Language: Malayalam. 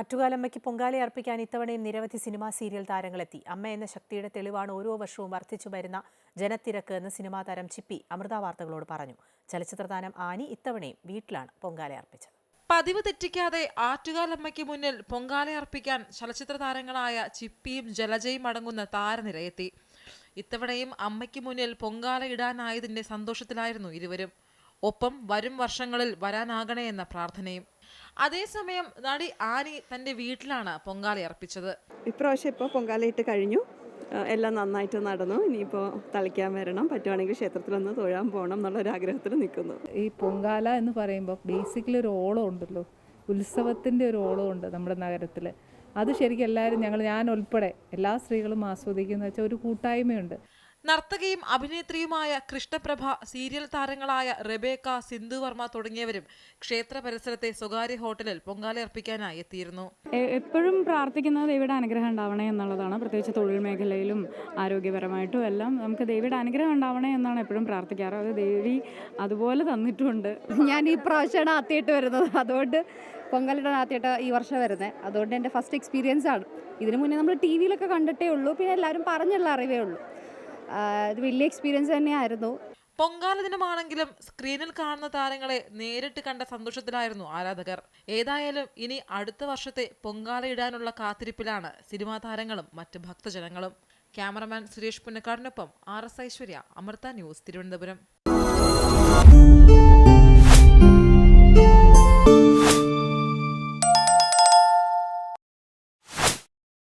അറ്റുകാലമ്മയ്ക്ക് പൊങ്കാല അർപ്പിക്കാൻ ഇത്തവണയും നിരവധി സിനിമാ സീരിയൽ താരങ്ങളെത്തി. അമ്മ എന്ന ശക്തിയുടെ തെളിവാണ് ഓരോ വർഷവും വർദ്ധിച്ചു വരുന്ന ജനത്തിരക്ക് എന്ന് സിനിമാ താരം ചിപ്പി അമൃത വാർത്തകളോട് പറഞ്ഞു. ചലച്ചിത്ര താരം ആനി ഇത്തവണയും വീട്ടിലാണ് പൊങ്കാല അർപ്പിച്ചത്. പതിവ് തെറ്റിക്കാതെ ആറ്റുകാലമ്മയ്ക്ക് മുന്നിൽ പൊങ്കാല അർപ്പിക്കാൻ ചലച്ചിത്ര താരങ്ങളായ ചിപ്പിയും ജലജയും അടങ്ങുന്ന താരനിരയെത്തി ഇത്തവണയും അമ്മയ്ക്ക് മുന്നിൽ പൊങ്കാല ഇടാനായതിന്റെ സന്തോഷത്തിലായിരുന്നു ഇരുവരും. ഒപ്പം വരും വർഷങ്ങളിൽ വരാനാകണേ എന്ന പ്രാർത്ഥനയും. അതേസമയം നടി ആനി തന്റെ വീട്ടിലാണ് പൊങ്കാല അർപ്പിച്ചത്. ഇപ്രാവശ്യം ഇപ്പോൾ പൊങ്കാലയിട്ട് കഴിഞ്ഞു. എല്ലാം നന്നായിട്ട് നടന്നു. ഇനിയിപ്പോൾ തളിക്കാൻ വരണം. പറ്റുവാണെങ്കിൽ ക്ഷേത്രത്തിലൊന്ന് തൊഴാൻ പോകണം എന്നുള്ളൊരു ആഗ്രഹത്തിൽ നിൽക്കുന്നു. ഈ പൊങ്കാല എന്ന് പറയുമ്പോൾ ബേസിക്കലി ഒരു ഓളം ഉണ്ടല്ലോ. ഉത്സവത്തിന്റെ ഒരു ഓളം ഉണ്ട് നമ്മുടെ നഗരത്തിൽ അത് ശരിക്കും എല്ലാവരും ഞങ്ങൾ ഞാൻ ഉൾപ്പെടെ എല്ലാ സ്ത്രീകളും ആസ്വദിക്കുന്ന വെച്ചാൽ ഒരു കൂട്ടായ്മയുണ്ട്. നർത്തകിയും അഭിനേത്രിയുമായ കൃഷ്ണപ്രഭ സീരിയൽ താരങ്ങളായ റെബേക്ക സിന്ധു വർമ്മ തുടങ്ങിയവരും ക്ഷേത്ര പരിസരത്തെ സ്വകാര്യ ഹോട്ടലിൽ പൊങ്കാലയർപ്പിക്കാനായി എത്തിയിരുന്നു. എപ്പോഴും പ്രാർത്ഥിക്കുന്നത് ദൈവയുടെ അനുഗ്രഹം ഉണ്ടാവണേ എന്നുള്ളതാണ്. പ്രത്യേകിച്ച് തൊഴിൽ മേഖലയിലും ആരോഗ്യപരമായിട്ടും എല്ലാം നമുക്ക് ദൈവയുടെ അനുഗ്രഹം ഉണ്ടാവണേ എന്നാണ് എപ്പോഴും പ്രാർത്ഥിക്കാറ്. അത് ദേവി അതുപോലെ തന്നിട്ടുണ്ട്. ഞാൻ ഈ പ്രാവശ്യമാണ് ആദ്യമായിട്ട് വരുന്നത്. അതുകൊണ്ട് പൊങ്കലിടാൻ ആദ്യമായിട്ട് ഈ വർഷം വരുന്നത് അതുകൊണ്ട് എന്റെ ഫസ്റ്റ് എക്സ്പീരിയൻസ് ആണ്. ഇതിനു മുന്നേ നമ്മൾ ടി വിയിലൊക്കെ കണ്ടിട്ടേ ഉള്ളൂ. പിന്നെ എല്ലാവരും പറഞ്ഞുള്ള അറിവേ ഉള്ളൂ. ഇത് വലിയ എക്സ്പീരിയൻസ് തന്നെയായിരുന്നു. പൊങ്കാല ദിനമാണെങ്കിലും സ്ക്രീനിൽ കാണുന്ന താരങ്ങളെ നേരിട്ട് കണ്ട സന്തോഷത്തിലായിരുന്നു ആരാധകർ. ഏതായാലും ഇനി അടുത്ത വർഷത്തെ പൊങ്കാല ഇടാനുള്ള കാത്തിരിപ്പിലാണ് സിനിമാ താരങ്ങളും മറ്റ് ഭക്തജനങ്ങളും. Cameraman Suresh പുന്നക്കാടിനൊപ്പം R S Aishwarya Amrita news Thiruvananthapuram.